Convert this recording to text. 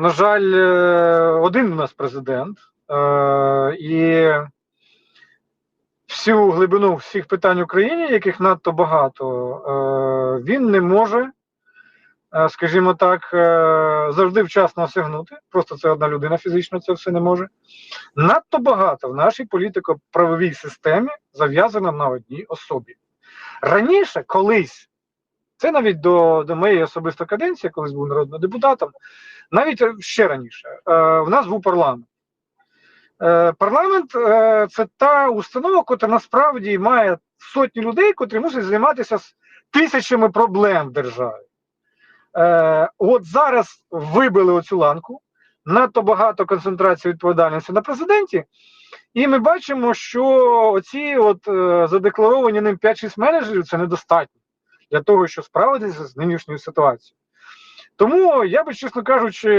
на жаль, е, один у нас президент, е, і всю глибину всіх питань в Україні, яких надто багато, е, він не може, скажімо так, завжди вчасно осягнути. Просто це одна людина фізично це все не може. Надто багато в нашій політико-правовій системі зав'язано на одній особі. Раніше, колись, це навіть до, до моєї особистої каденції, колись був народним депутатом, навіть ще раніше, е, в нас був парламент. Е, парламент е, це та установа, яка насправді має сотні людей, котрі мусять займатися з тисячами проблем в державі. Е, от зараз вибили оцю ланку, надто багато концентрації відповідальності на президенті, і ми бачимо, що оці от е, задекларовані ним 5-6 менеджерів це недостатньо для того, щоб справитися з нинішньою ситуацією. Тому я би, чесно кажучи,